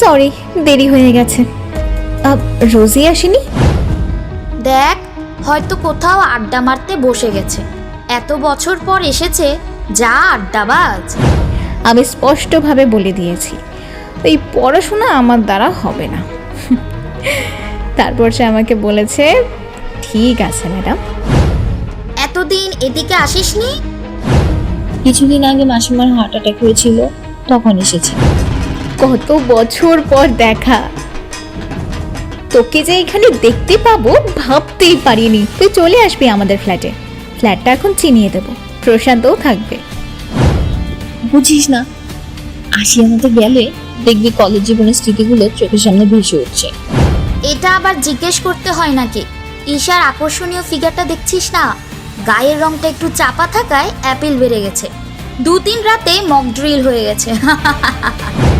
Sorry দেরি হয়ে গেছে। রোজি আসেনি? দেখ হয়তো কোথাও আড্ডা মারতে বসে গেছে। এত বছর পর এসেছে যা আড্ডাবাজ। আমি স্পষ্টভাবে বলে দিয়েছি এই পড়াশোনা আমার দ্বারা হবে না। তারপর সে আমাকে বলেছে ঠিক আছে ম্যাডাম। এতদিন এদিকে আসিসনি? কিছুদিন আগে মাসিমার হার্ট অ্যাটাক হয়েছিল তখন এসেছি। কত বছর পর দেখা। তোকে যে এখানে দেখতে পাবো ভাবতেই পারিনি। তুই চলে আসবি আমাদের ফ্ল্যাটে। ফ্ল্যাটটা এখন চিনিয়ে দেবো। প্রশান্তও থাকবে। বুঝিস না আশিয়ানাতে গেলে দেখবি কলেজ জীবনের স্মৃতিগুলো চোখের সামনে ভেসে উঠছে। এটা আবার জিজ্ঞেস করতে হয় নাকি? ঈশার আকর্ষণীয় ফিগারটা দেখছিস না? গায়ের রংটা একটু চাপা থাকায় অ্যাপেল বেড়ে গেছে। দু তিন রাতে মক ড্রিল হয়ে গেছে।